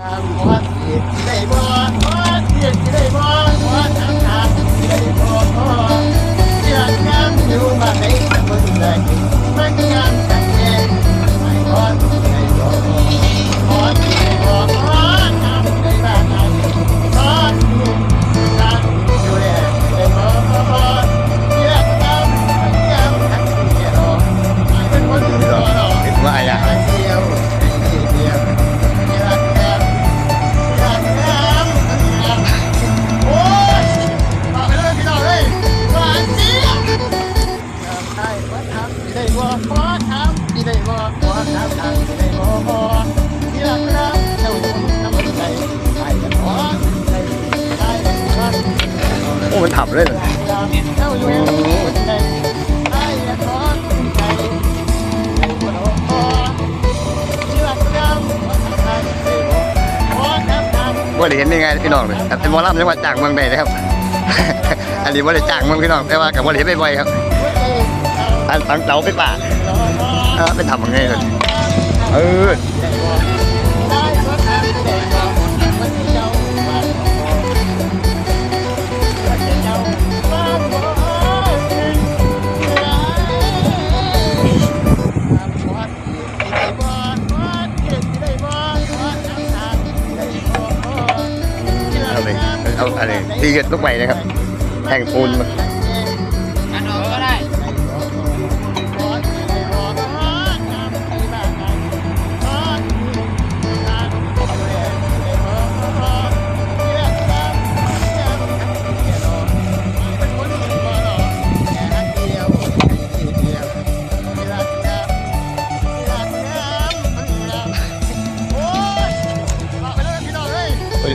วัดเกียได้บ่วัดเกียได้บ่ ได้บ่ขอทำทำว่าได้เห็นยังไงพี่น้องเลยแต่เป็นหมอลล่ำจังหวัดจากเมืองใดนะครับ อันนี้ว่าได้จากเมืองพี่น้องแต่ว่ากับว่าได้เห็นบ่อยๆครับ อันฝังเสาไปป่าเป็นทำยังไงเลย เออเอาเลยเอาอะไรตีกันลูกใหม่นะครับแห่งปูนมา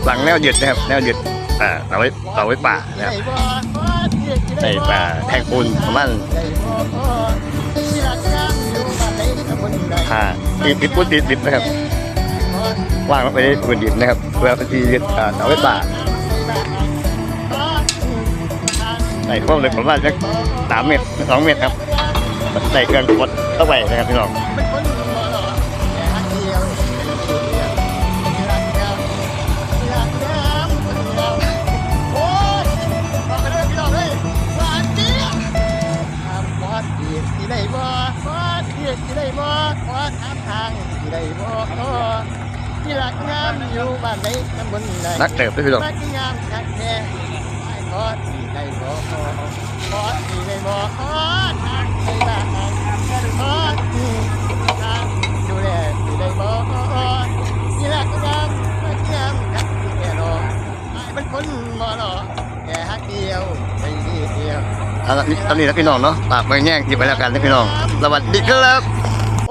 ฝังแนวหยุดนะครับ แนวหยุดอ่าเอาไว้เอาไว้ป่านะครับในป่าแห่งปูนประมาณห้าติดติดปูนติดติดนะครับวางลงไปในพื้นดินนะครับเพื่อที่ยึดอ่าเอาไว้ป่าใส่ความลึกประมาณสักสามเมตรสองเมตรครับใส่เครื่องกดเข้าไปนะครับพี่น้องางทางที่ได้บ่ที่รักงามอยู่บ้านไหนตำบลไหนนักเติบด้วยพี่น้องรักงามคักแน่ไอ้ขอที่ได้บ่ขอที่ได้บ่ขอทางที่บ้านไหนขอที่ทางดูแลที่ได้บ่ที่รักงามรักงามคักแน่รอไอ้เป็นคนบ่หรอแค่ฮักเดียวใจเดียวเอาละนี่ตอนนี้นะพี่น้องเนาะฝากไปแย่งหยิบไปแล้วกันนะพี่น้องสวัสดีครับ